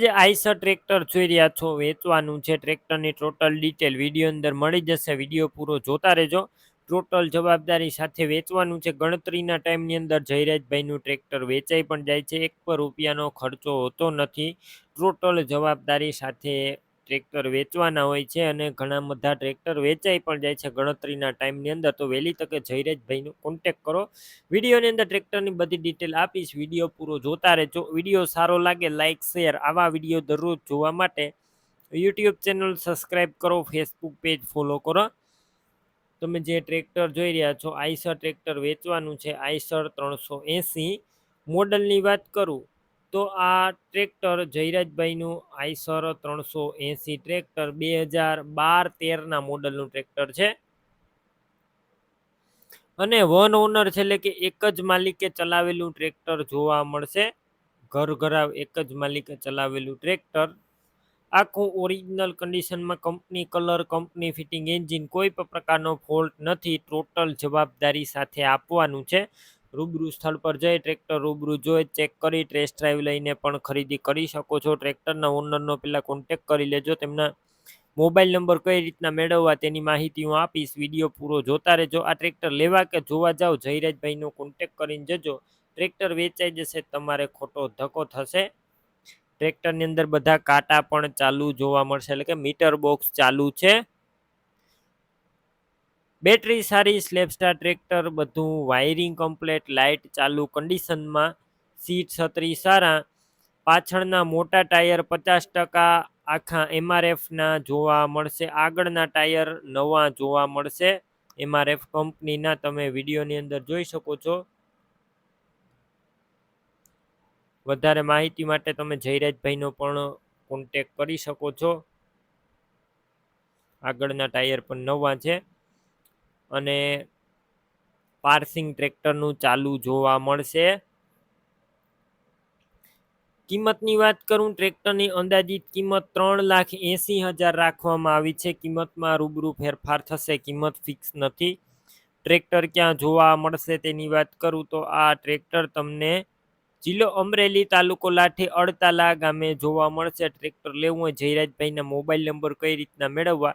જે Eicher tractor જોઈ રહ્યા છો, વેચવાનું છે ટ્રેક્ટરની ટોટલ ડિટેલ વીડિયો અંદર મળી જશે, વીડિયો પૂરો જોતા રહેજો. ટોટલ જવાબદારી સાથે વેચવાનું છે, ગણતરીના ટાઈમની અંદર જયરાજભાઈનું ટ્રેક્ટર વેચાઈ પણ જાય છે, એક પર રૂપિયાનો ખર્ચો હોતો નથી. ટોટલ જવાબદારી સાથે ટ્રેક્ટર વેચવાના હોય છે અને ઘણા બધા ટ્રેક્ટર વેચાઈ પણ જાય છે. ગણતરીના ટાઈમની અંદર તો વહેલી તકે જયરેજભાઈનો કોન્ટેક કરો. વિડીયોની અંદર ટ્રેક્ટરની બધી ડિટેલ આપીશ. વીડિયો પૂરો જોતા રહેજો. વીડિયો સારો લાગે લાઇક શેર આવા વીડિયો દરરોજ જોવા માટે યુટ્યુબ ચેનલ સબસ્ક્રાઈબ કરો ફેસબુક પેજ ફોલો કરો. તમે જે ટ્રેક્ટર જોઈ રહ્યા છો આઈસર ટ્રેક્ટર વેચવાનું છે આઈસર ત્રણસો એંસી. મોડલની વાત કરું તો આ ટ્રેક્ટર જયરાજભાઈનું આઈસર ત્રણસો એંસી ટ્રેક્ટર બે હજાર બાર તેરના મોડલનું ટ્રેક્ટર છે. અને વન ઓનર છે એટલે કે એક જ માલિકે ચલાવેલું ટ્રેક્ટર જોવા મળશે. ઘર ઘરાવ એક જ માલિકે ચલાવેલું ટ્રેક્ટર. આખું ઓરિજિનલ કન્ડિશનમાં company, colour company, fitting engine કોઈ પણ પ્રકારનો ફોલ્ટ નથી. ટોટલ જવાબદારી સાથે આપવાનું છે. રૂબરૂ સ્થળ પર જઈ ટ્રેક્ટર રૂબરૂ જોઈ, ચેક કરી ટેસ્ટ ડ્રાઈવ લઈને પણ ખરીદી કરી શકો છો. ટ્રેક્ટરના ઓનરનો પહેલાં કોન્ટેક કરી લેજો. તેમના મોબાઈલ નંબર કઈ રીતના મેળવવા તેની માહિતી હું આપીશ. વીડિયો પૂરો જોતા રહેજો. આ ટ્રેક્ટર લેવા કે જોવા જાઓ જયરાજભાઈનો કોન્ટેક કરીને જજો. ટ્રેક્ટર વેચાઈ જશે, તમારે ખોટો ધક્કો થશે. ટ્રેક્ટરની અંદર બધા કાંટા પણ ચાલુ જોવા મળશે. એટલે કે મીટર બોક્સ ચાલુ છે. બેટરી સારી સ્લેપસ્ટાર ટ્રેક્ટર બધું, વાયરિંગ કમ્પ્લેટ, લાઇટ ચાલુ, કન્ડિશનમાં સીટ છત્રી સારા, પાછળના મોટા ટાયર પચાસ ટકા, આખા એમઆરએફના જોવા મળશે, આગળના ટાયર નવા જોવા મળશે. એમઆરએફ કંપનીના તમે વિડીયોની અંદર જોઈ શકો છો. વધારે માહિતી માટે તમે જયરાજભાઈનો પણ કોન્ટેક કરી શકો છો. આગળના ટાયર પણ નવા છે. અને પાર્સિંગ ટ્રેક્ટરનું ચાલુ જોવા મળશે. કિંમતની વાત કરું, ટ્રેક્ટરની અંદાજિત કિંમત ત્રણ લાખ એંસી હજાર રાખવામાં આવી છે. કિંમતમાં રૂબરૂ ફેરફાર થશે, કિંમત ફિક્સ નથી. ટ્રેક્ટર ક્યાં જોવા મળશે તેની વાત કરું તો આ ટ્રેક્ટર તમને જિલ્લો અમરેલી તાલુકો લાઠી અડતાલા ગામે જોવા મળશે. ટ્રેક્ટર લેવું હોય જયરાજભાઈના મોબાઈલ નંબર કઈ રીતના મેળવવા